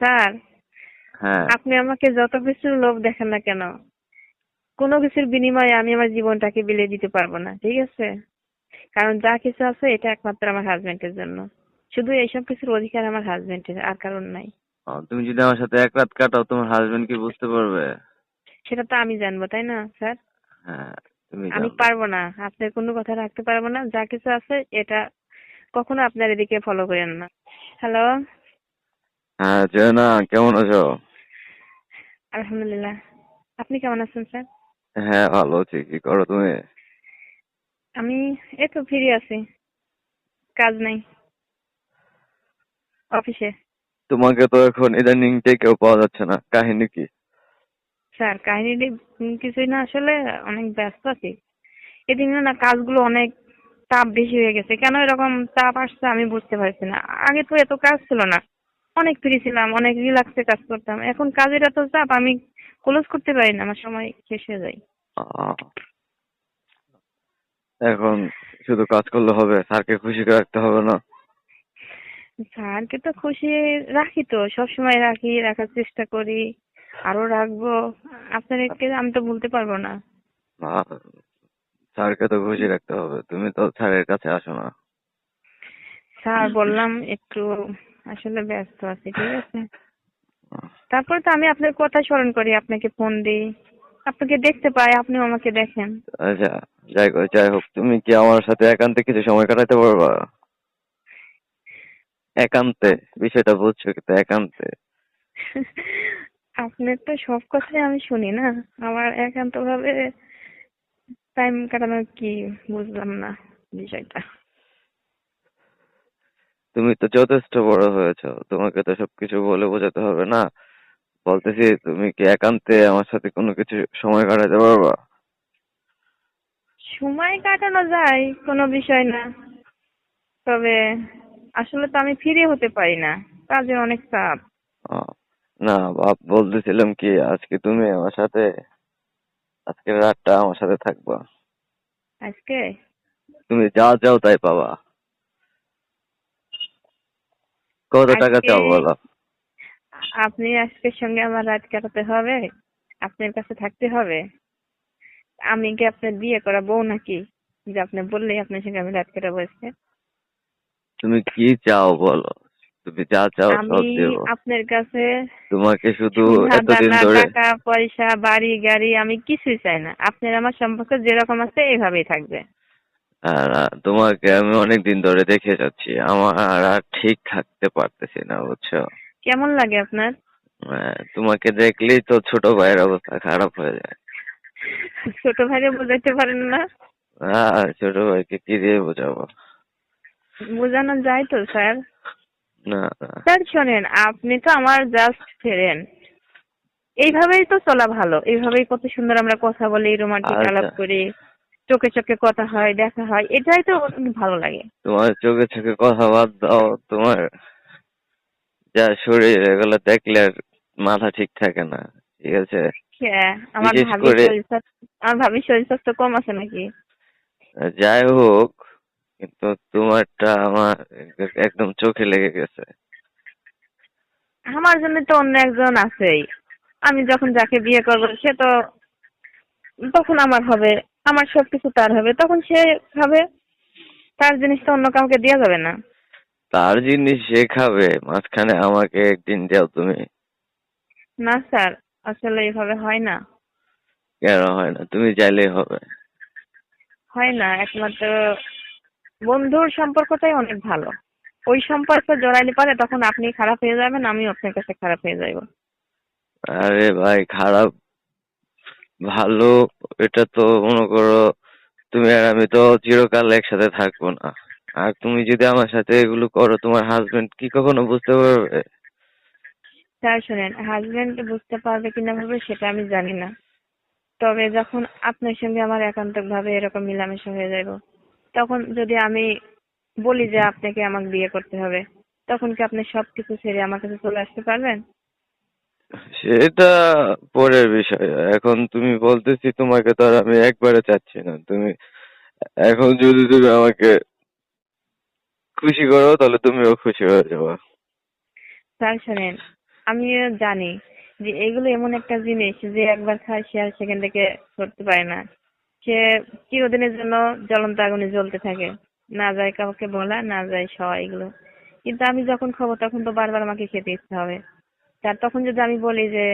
Sir হ্যাঁ। আপনি আমাকে যত কিছুর লোভ দেখেন না কেন কোনো কিছুর বিনিময়ে আমি আমার জীবনটাকে বিলিয়ে দিতে পারব না ঠিক আছে? কারণ যা কিছু আছে এটা একমাত্র আমার হাজবেন্ডের জন্য। শুধু এইসব কিছুর অধিকার আমার হাজবেন্ডের আর কারণ নাই। তুমি যদি আমার সাথে এক রাত কাটাও তোমার হাজবেন্ড কি বুঝতে পারবে? সেটা তো আমি জানব তাই না স্যার? হ্যাঁ আমি পারব না আপনার কোনো কথা রাখতে পারব না যা কিছু আছে এটা কখনো আপনার এদিকে ফলো করেন না। হ্যালো হ্যাঁ জয়না কেমন আছো? আলহামদুলিল্লাহ। আপনি কেমন আছেন স্যার? হ্যাঁ ভালো আছি। কি করো তুমি? আমি এই তো ফ্রি আছি। কাজ নাই। অফিসে। তোমাকে তো এখন ইদানিং কেউ পাওয়া যাচ্ছে না। কাহিনী কি? স্যার কাহিনী কিছুই না আসলে অনেক ব্যস্ত আছি। এদিন না কাজগুলো অনেক তাপ বেশি হয়ে গেছে। কেন এরকম তাপ আসছে আমি বুঝতে পারছি না। আগে তো এত কাজ ছিল না। অনেক ফ্রি ছিলাম অনেক রিল্যাক্সে কাজ করতাম। এখন কাজের এত চাপ আমি ক্লোজ করতে পারি না আমার সময় শেষ হয়ে যায়। এখন শুধু কাজ করলে হবে স্যারকে খুশি রাখতে হবে না? স্যারকে তো খুশি রাখি তো সবসময় রাখি রাখার চেষ্টা করি আরও রাখব। আপনাদেরকে আমি তো বলতে পারব না স্যারকে তো খুশি রাখতে হবে তুমি তো স্যারের কাছে আসো না। স্যার বললাম একটু আসলে ব্যস্ত আছি ঠিক আছে? তারপর তো আমি আপনার কথা স্মরণ করি আপনাকে ফোন দিই। আপনাকে দেখতে পাই আপনিও আমাকে দেখেন। আচ্ছা যাই হোক যাই হোক তুমি কি আমার সাথে একান্তে কিছু সময় কাটাতে পারবা? একান্তে বিষয়টা বুঝছ কিন্তু একান্তে। আপনার তো সব কথাই আমি শুনি না আমার একান্ত ভাবে টাইম কাটানো কি বুঝলাম না বিষয়টা। তুমি তো যথেষ্ট বড় হয়েছো তোমাকে তো সবকিছু বলে বোঝাতে হবে না। বলতেছি তুমি কি একান্তে আমার সাথে কোনো কিছু সময় কাটাতে পারবা? সময় কাটানো যায় কোনো বিষয় না। তবে আসলে তো আমি ফিরে হতে পারি না কাজে অনেক চাপ। না বাপ বলতেছিলাম কি আজকে তুমি আমার সাথে আজকের রাতটা আমার সাথে থাকবা। আজকে? তুমি যা চাও তাই পাবা। কত টাকা চাও বলো? আপনি আজকের সঙ্গে আমার রাত কাটাতে হবে আপনার কাছে থাকতে হবে। আমি কি আপনার বিয়ে করা বউ নাকি যে আপনি বললেই আপনার সঙ্গে আমি রাত কাটাবো আজকে। তুমি কি চাও বলো? তুমি যা চাও সব আমি আপনার কাছে তোমাকে শুধু এতদিন ধরে টাকা পয়সা বাড়ি গাড়ি আমি কিছুই চাই না। আপনার আমার সম্পর্ক যেরকম আছে এইভাবেই থাকবে। আর তোমাকে আমি অনেক দিন ধরে দেখে যাচ্ছি। আমার আর ঠিক থাকতে পারতেছি না বুঝছ? কেমন লাগে আপনার? তোমাকে দেখলেই তো ছোট ভাইয়ের অবস্থা খারাপ হয়ে যায়। ছোট ভাইকে বোঝাতে পারেন না? হ্যাঁ ছোট ভাইকে কি দিয়ে বোঝাবো? বোঝানো যায় তো স্যার। না। স্যার শোনেন আপনি তো আমার জাস্ট ফ্রেন্ড এইভাবেই তো চলা ভালো। এইভাবেই কত সুন্দর আমরা কথা বলি রোমান্টিক আচ্ছা। আলাপ করি। চোখে চোখে কথা হয় দেখা হয় এটাই তো ভালো লাগে। তোমার চোখে চোখে কথা বাদ দাও তোমার যা শরীর এগুলো দেখলে আর মাথা ঠিক থাকে না ঠিক আছে? হ্যাঁ আমার ভাবি শরীর আমার শরীর স্বাস্থ্য কম আছে নাকি? যাই হোক কিন্তু তোমারটা আমার একদম চোখে লেগে গেছে। আমার জন্য তো অন্য একজন আছেই। আমি যখন যাকে বিয়ে করব সে তো তখন আমার হবে আমার সবকিছু তার হবে। তখন সে হবে তার জিনিসটা অন্য কাউকে দেওয়া যাবে না। তার জিনিস সে খাবে মাঝখানে আমাকে একদিন দাও তুমি। না স্যার আসলে এইভাবে হয় না। কেন হয় না? তুমি চাইলেই হবে। হয় না একমাত্র বন্ধুর সম্পর্কটাই অনেক ভালো। ওই সম্পর্ক জড়াইলে পারে তখন আপনি খারাপ হয়ে যাবেন আমিও আপনার কাছে খারাপ হয়ে যাইব। আরে ভাই খারাপ ভালো এটা তো মনে করো তুমি আর আমি তো চিরকাল একসাথে থাকব না। আর তুমি যদি আমার সাথে এগুলো করো তোমার হাজবেন্ড কি কখনো বুঝতে পারবে? স্যার শোনেন হাজবেন্ড বুঝতে পারবে কিনা ভাবে সেটা আমি জানি না। তবে যখন আপনার সঙ্গে আমার একান্তক ভাবে এরকম মিলামেশা হয়ে যাইব তখন যদি আমি বলি যে আপনাকে আমাকে বিয়ে করতে হবে তখন কি আপনি সবকিছু ছেড়ে আমার কাছে চলে আসতে পারবেন? সেটা পরের বিষয়। এখন তুমি বলতেছি, তোমাকে তো আর আমি একবারে চাচ্ছি না। তুমি এখন যদি তুমি আমাকে খুশি করো, তাহলে তুমিও খুশি হয়ে যাবে। স্যার, শোনেন, আমিও জানি যে এগুলো এমন একটা জিনিস যে একবার খায় সে আর সেখান থেকে করতে পারে না। সে চিরদিনের জন্য জ্বলন্ত আগুনে জ্বলতে থাকে। না যায় কাউকে বলা, না যায় সওয়া এগুলো। কিন্তু আমি যখন খাব, তখন তো বারবার আমাকে খেতে ইচ্ছে হবে। তার তখন যদি আমি বলি যে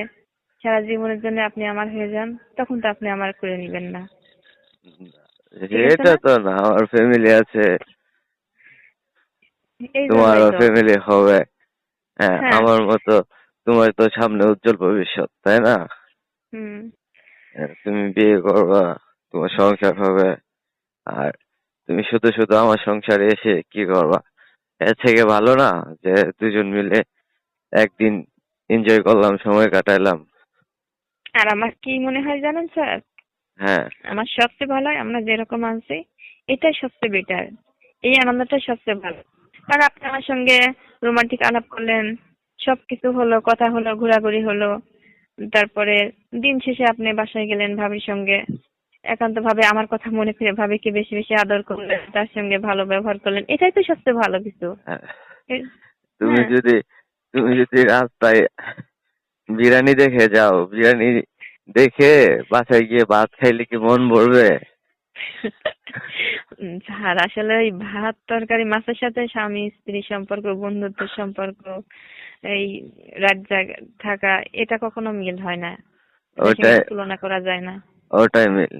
সারা জীবনের জন্য আপনি আমার হয়ে যান তখন তো আপনি আমার করে নেবেন না। এটা তো না। আমার ফ্যামিলি আছে। এই তোমারও ফ্যামিলি হবে। হ্যাঁ হ্যাঁ। আমার মতো তোমার তো সামনে উজ্জ্বল ভবিষ্যৎ তাই না? হ্যাঁ, তুমি বিয়ে করবা তোমার সংসার হবে। আর তুমি শুধু শুধু আমার সংসারে এসে কি করবা? এর থেকে ভালো না যে দুজন মিলে একদিন এনজয় করলাম সময় কাটাইলাম। আর আমার কি মনে হয় জানেন স্যার? হ্যাঁ। আমার সবচেয়ে ভালো হয় আমরা যেরকম আনছি এটাই সবচেয়ে বেটার এই আনন্দটা সবচেয়ে ভালো। কারণ আপনি আমার সঙ্গে রোমান্টিক আলাপ করলেন সবকিছু হলো কথা হলো ঘোরাঘুরি হলো তারপরে দিন শেষে আপনি বাসায় গেলেন ভাবির সঙ্গে। একান্ত ভাবে আমার কথা মনে করে ভাবিকে বেশি বেশি আদর করলেন তার সঙ্গে ভালো ব্যবহার করলেন এটাই তো সবচেয়ে ভালো কিছু। হ্যাঁ। তুমি। যদি তুমি যদি রাস্তায় বিরিয়ানি দেখে যাও বিরিয়ানি দেখে বাসায় গিয়ে ভাত খাইলে কি মন ভরবে? স্যার আসলে ওই ভাত তরকারি মাছের সাথে স্বামী স্ত্রী সম্পর্ক বন্ধুত্বের সম্পর্ক এই রাত জাগা থাকা এটা কখনো মিল হয় না। ওটাই তুলনা করা যায় না। ওটাই মিল।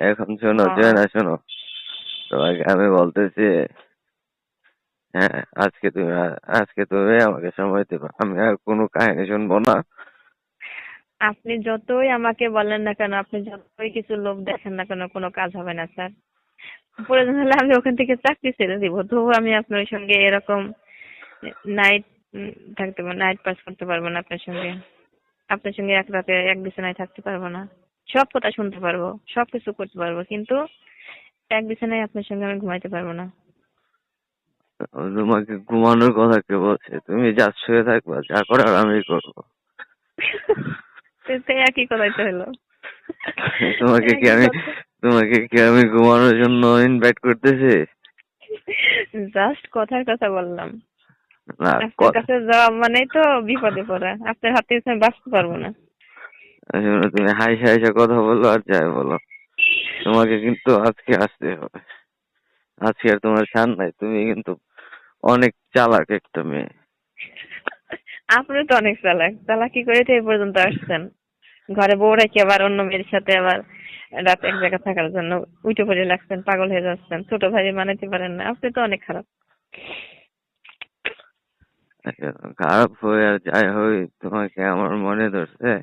এখন শোনো শোনো। তোমাকে আমি বলতেছি হ্যাঁ আজকে তুমি আজকে তুমি আমাকে সময় দেবে আমি আর কোনো কাহিনী শুনব না। আপনি যতই আমাকে বলেন না কেন, আপনি যতই কিছু লোভ দেখেন না কেন, কোনো কাজ হবে না, স্যার। প্রয়োজন হলে আমি ওখান থেকে চাকরি ছেড়ে দিব তবু আমি আপনার সঙ্গে এরকম নাইট থাকতে পারব নাইট পাস করতে পারব না আপনার সঙ্গে। আপনার সঙ্গে এক রাতে এক বিছানায় থাকতে পারব না। সব কথা শুনতে পারব সব কিছু করতে পারব, কিন্তু এক বিছানায় আপনার সঙ্গে আমি ঘুমাইতে পারব না। তোমাকে ঘুমানোর কথা কে বলছে? তুমি যা শুয়ে থাকবা যা করার আমি করব। একই কথাই তো হলো। তোমাকে কি আমি তোমাকে কি আমি ঘুমানোর জন্য ইনভাইট করতেছি? জাস্ট কথার কথা বললাম। আপনার কাছে যাওয়া মানেই তো বিপদে পড়া। আপনার হাতে এসে আমি বাঁচতে পারব না। তুমি হাইসা হাইসা কথা বলো আর যাই বলো। তোমাকে কিন্তু আজকে আসতে হবে। আজকে আর তোমার নাই তুমি কিন্তু অনেক চালাক একটা মেয়ে। আপনি তো অনেক চালাক। চালাকি করে তো এই পর্যন্ত আসছেন। ঘরে বউ রেখে আবার অন্য মেয়ের সাথে আবার রাত এক জায়গায় থাকার জন্য উঠে পড়ে লাগছেন পাগল হয়ে যাচ্ছেন। ছোট ভাই মানাতে পারেন না আপনি তো অনেক খারাপ। খারাপ হয়ে আর যাই হই তোমাকে আমার মনে ধরছে। হ্যাঁ।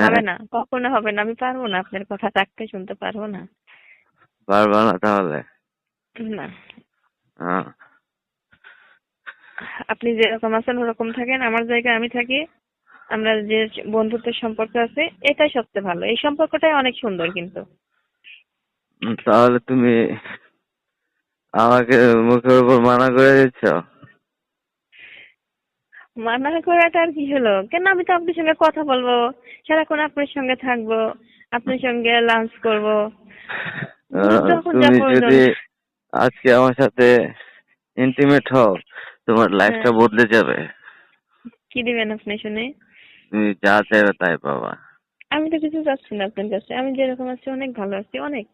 হবে না কখনো হবে না আমি পারব না আপনার কথা চাকতে শুনতে পারব না। পারবা না তাহলে? না। হ্যাঁ। আপনি যেরকম আছেন ওরকম থাকেন আমার জায়গায় আমি থাকি আমরা যে বন্ধুত্বের সম্পর্ক আছে এটাই সবচেয়ে ভালো। এই সম্পর্কটাই অনেক সুন্দর কিন্তু। তাহলে তুমি আমাকে মুখের উপর মানা করে দিচ্ছ? মানা করাটা আর কি হলো? কেন আমি তো আপনার সঙ্গে কথা বলব? সারাক্ষণ আপনার সঙ্গে থাকব আপনার সঙ্গে লাঞ্চ করব। তুমি যদি আজকে আমার সাথে ইন্টিমেট হও তোমার লাইফটা হ্যাঁ। বদলে যাবে। কি দিবেন আপনি শুনে? তুমি যা চাইবে তাই পাবা। আমি তো কিছু চাচ্ছি না আপনার কাছে। আমি যেরকম আছি অনেক ভালো আছি অনেক।